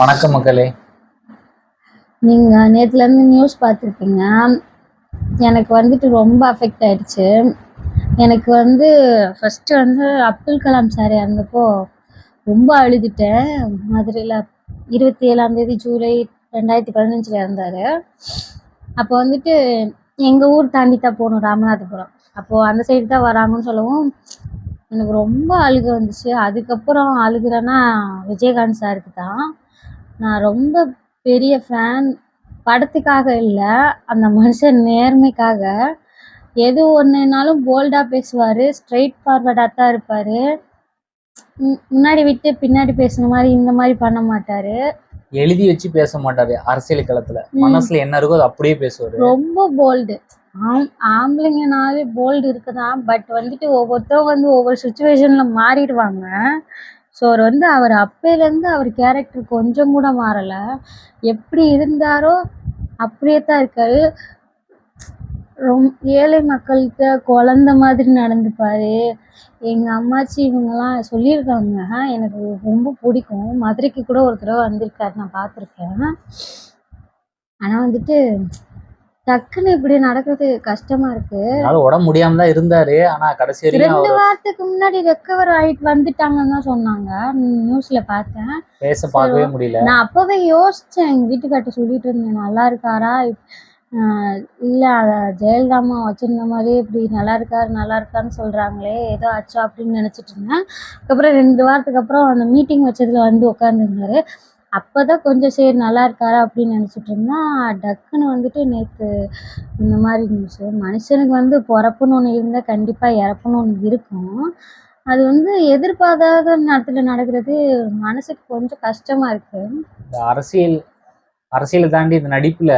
வணக்கம் மக்களே. நீங்கள் நேற்றுலேருந்து நியூஸ் பார்த்துருப்பீங்க. எனக்கு வந்துட்டு ரொம்ப அஃபெக்ட் ஆயிடுச்சு. எனக்கு வந்து ஃபஸ்ட்டு வந்து அப்துல் கலாம் சார் இறந்தப்போ ரொம்ப அழுதுட்டேன். மதுரையில் இருபத்தி ஏழாந்தேதி ஜூலை ரெண்டாயிரத்தி பதினஞ்சில் இறந்தார். அப்போ வந்துட்டு எங்கள் ஊர் தாண்டி தான் போகணும் ராமநாதபுரம். அப்போது அந்த சைடு தான் வராங்கன்னு சொல்லவும் எனக்கு ரொம்ப அழுக வந்துச்சு. அதுக்கப்புறம் அழுகிறேன்னா விஜயகாந்த் சாருக்கு தான். நான் ரொம்ப பெரிய ஃபேன் படத்துக்காக இல்லை அந்த மனுஷன் நேர்மைக்காக. எது ஒன்றுனாலும் போல்டாக பேசுவார் ஸ்ட்ரைட் ஃபார்வர்டாக தான் இருப்பார். முன்னாடி விட்டு பின்னாடி பேசுன மாதிரி இந்த மாதிரி பண்ண மாட்டார். எழுதி வச்சு பேச மாட்டாரு அரசியல் களத்துல. மனசுல என்ன இருக்கோ அது அப்படியே பேசுவாரு. ரொம்ப போல்டு ஆம் ஆம்பளைங்கனாலே போல்டு இருக்குதான் பட் வந்துட்டு ஒவ்வொருத்தவங்க வந்து ஒவ்வொரு சுச்சுவேஷனில் மாறிடுவாங்க. ஸோ அவர் வந்து அவர் அப்பையிலேருந்து அவர் கேரக்டர் கொஞ்சம் கூட மாறலை. எப்படி இருந்தாரோ அப்படியே தான் இருக்காரு. ரொம் ஏழை மக்கள்கிட்ட குழந்த மாதிரி நடந்துப்பாரு. எங்கள் அம்மாச்சி இவங்கெல்லாம் சொல்லியிருக்காங்க. எனக்கு ரொம்ப பிடிக்கும். மதுரைக்கு கூட ஒரு தடவை வந்திருக்காரு நான் பார்த்துருக்கேன். ஆனால் வந்துட்டு டக்குன்னு இப்படி நடக்கிறது கஷ்டமா இருக்கு. அதனால உடம்பு முடியாம தான் இருந்தாரு. ஆனா கடைசி ரெண்டு அவர் வாரத்துக்கு முன்னாடி ரெக்கவர் ஆயிட்டு வந்துட்டாங்கன்னு தான் சொன்னாங்க. நியூஸ்ல பார்த்தேன். பேச பார்க்கவே முடியல. நான் அப்பவே யோசிச்சேன். எங்க வீட்டுக்கார்ட்ட சொல்லிட்டு இருந்தேன். நல்லா இருக்காரா? ஆஹ் இல்ல அத ஜெயலலிதாமா வச்சிருந்த மாதிரி இப்படி நல்லா இருக்காரு நல்லா இருக்காருன்னு சொல்றாங்களே. ஏதோ ஆச்சோ அப்படின்னு நினைச்சிட்டு இருந்தேன். அதுக்கப்புறம் ரெண்டு வாரத்துக்கு அப்புறம் அந்த மீட்டிங் வச்சதுல வந்து உட்காந்துருந்தாரு அப்பதான் கொஞ்சம் சரி நல்லா இருக்காரா அப்படின்னு நினைச்சிட்டு இருந்தேன் டக்குன்னு வந்துட்டு நேத்து இந்த மாதிரி நியூஸ் மனுஷனுக்கு வந்து பிறப்புன்னு ஒன்று இருந்தால் கண்டிப்பாக இறப்புன்னு ஒன்று இருக்கும். அது வந்து எதிர்பாராத நேரத்தில் நடக்கிறது மனசுக்கு கொஞ்சம் கஷ்டமா இருக்கு. இந்த அரசியல் அரசியலை தாண்டி இந்த நடிப்புல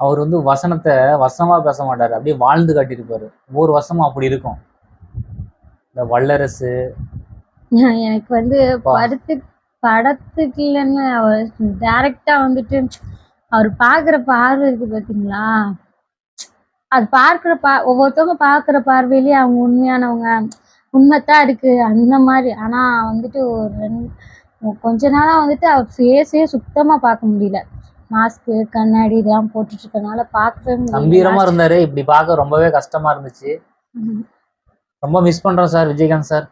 அவர் வந்து வசனத்தை வசனமா பேச மாட்டாரு. அப்படியே வாழ்ந்து காட்டியிருப்பாரு. ஒவ்வொரு வசமும் அப்படி இருக்கும். இந்த வல்லரசு எனக்கு வந்து படத்து படத்துக்கு இல்லைன்னு அவர் டைரக்டா வந்துட்டு அவர் பார்க்குற பார்வை இருக்கு பார்த்தீங்களா அது பார்க்குற பா ஒவ்வொருத்தவங்க பார்க்குற பார்வையிலேயே அவங்க உண்மையானவங்க உண்மைத்தான் இருக்கு அந்த மாதிரி. ஆனா வந்துட்டு ஒரு ரெண்டு கொஞ்ச நாளா வந்துட்டு அவர் ஃபேஸே சுத்தமா பார்க்க முடியல. மாஸ்க்கு கண்ணாடி இதெல்லாம் போட்டுட்டு இருக்கனால பார்க்கவே கம்பீரமா இருந்தாரு இப்படி பார்க்க ரொம்பவே கஷ்டமா இருந்துச்சு. ரொம்ப மிஸ் பண்றோம் சார் விஜயகாந்த் சார்.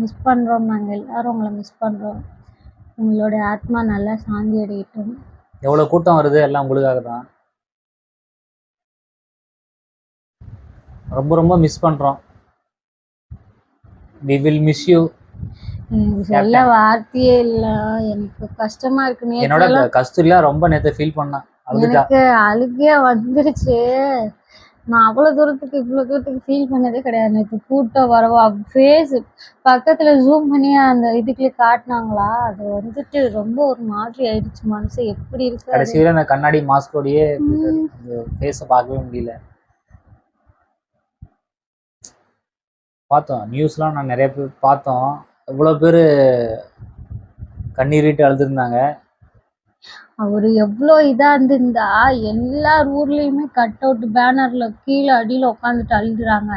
மிஸ் பண்ணுறோம் நாங்கள் எல்லாரும் உங்களை மிஸ் பண்ணுறோம் உங்களோட ஆத்மா நல்லா சாந்தி அடையட்டும். எவ்வளவு கூட்டம் வருது? எல்லாம் உங்களுக்காக தான். ரொம்ப ரொம்ப மிஸ் பண்றோம். வி வில் மிஸ் யூ சொல்ல வார்த்தையே இல்லை. எனக்கு கஷ்டமா இருக்கு என்னோட கஸ்தூரியா ரொம்ப நேத்து ஃபீல் பண்ணா எனக்கு அழுகையா வந்துருச்சு. நான் அவ்வளோ தூரத்துக்கு இவ்வளோ தூரத்துக்கு ஃபீல் பண்ணதே கிடையாது. நேற்று கூட்டம் வரவா ஃபேஸ் பக்கத்துல ஜூம் பண்ணி அந்த இதுக்குள்ள காட்டினாங்களா? அது வந்துட்டு ரொம்ப ஒரு மாதிரி ஆயிடுச்சு மனசு. எப்படி இருக்கு கடைசி வரை அந்த கண்ணாடி மாஸ்கோடையே ஃபேஸை பார்க்கவே முடியல. பார்த்தோம். நியூஸ்லாம் நான் நிறைய பேர் பார்த்தோம். எவ்வளோ பேர் கண்ணீர் விட்டு அழுதுருந்தாங்க. அவரு எவ்வளோ இதா இருந்திருந்தா எல்லார் ஊர்லயுமே கட் அவுட் பேனர்ல கீழே அடியில உட்காந்துட்டு அழுகுறாங்க.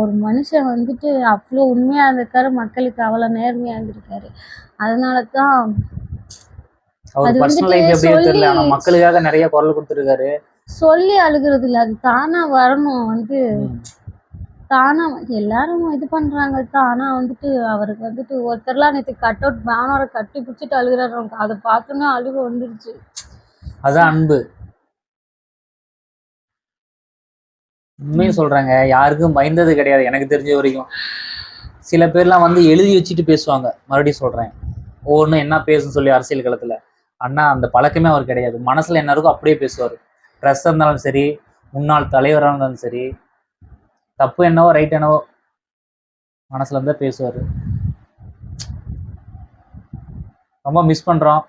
ஒரு மனுஷன் வந்துட்டு அவ்வளோ உண்மையா இருந்திருக்காரு மக்களுக்கு அவ்வளோ நேர்மையா இருந்திருக்காரு. அதனால தான் அவர் பர்சனல் லைஃப் தெரியல மக்களுக்காக நிறைய குரல் கொடுத்துருக்காரு. சொல்லி அழுகுறது இல்ல அது தானா வரணும் வந்து தானாக எல்லாரும் இது பண்ணுறாங்க தான் வந்துட்டு அவருக்கு வந்துட்டு ஒருத்தர்லாம் நேற்று கட் அவுட் பேனரை கட்டி பிடிச்சிட்டு அழுகிறாரு அதை பார்த்தோன்னே அழுக வந்துருச்சு. அதான் அன்பு. உண்மையும் சொல்றாங்க யாருக்கும் பயந்தது கிடையாது. எனக்கு தெரிஞ்ச வரைக்கும். சில பேர்லாம் வந்து எழுதி வச்சுட்டு பேசுவாங்க. மறுபடியும் சொல்றேன். ஒவ்வொன்றும் என்ன பேசுன்னு சொல்லி அரசியல் களத்துல. அண்ணா அந்த பழக்கமே அவர் கிடையாது. மனசுல என்ன இருக்கோ அப்படியே பேசுவார். ப்ரெஸ் இருந்தாலும் சரி முன்னாள் தலைவராக இருந்தாலும் சரி தப்பு என்னவோ ரைட் என்னவோ மனசுல இருந்தா பேசுவார். ரொம்ப மிஸ் பண்றோம்.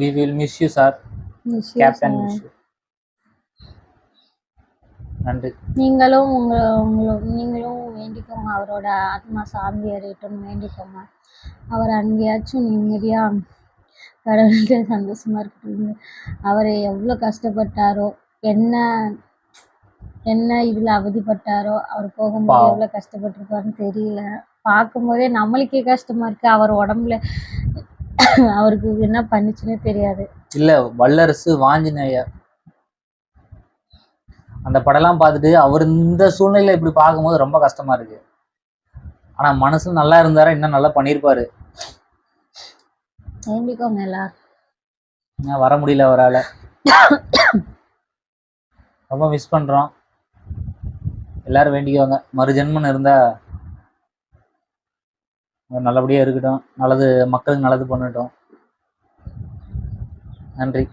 We will miss you sir captain miss you நன்றி. நீங்களும் உங்க உங்கள நீங்களும் வேண்டிக்கோங்க. அவரோட ஆத்மா சாந்தி அடையட்டும்னு வேண்டிக்கோங்க. அவர் அங்கேயாச்சும் நிம்மதியா கடவுள்கிட்ட சந்தோஷமா இருக்கட்டும். அவர் எவ்வளோ கஷ்டப்பட்டாரோ என்ன என்ன இதில் அவதிப்பட்டாரோ அவர் போகும்போது பாவம். எவ்வளோ கஷ்டப்பட்டிருப்பாருன்னு தெரியல. பார்க்கும்போதே நம்மளுக்கே கஷ்டமா இருக்கு. அவர் உடம்புல அவருக்கு என்ன பண்ணுச்சுன்னே தெரியாது. இல்ல வல்லரசு வாஞ்சிநேயர். அந்த படம்லாம் பார்த்துட்டு அவர் இந்த சூழ்நிலையில இப்படி பார்க்கும்போது ரொம்ப கஷ்டமா இருக்கு. ஆனா மனசு நல்லா இருந்தாரா இன்னும் நல்லா பண்ணியிருப்பாரு. வேண்டிக்கோங்க எல்லாரும். ஏன் வர முடியல அவரால்? ரொம்ப மிஸ் பண்றோம். எல்லாரும் வேண்டிக்கோங்க மறுஜென்மன் இருந்தா நல்லபடியாக இருக்கட்டும். நல்லது மக்களுக்கு நல்லது பண்ணட்டும். நன்றி.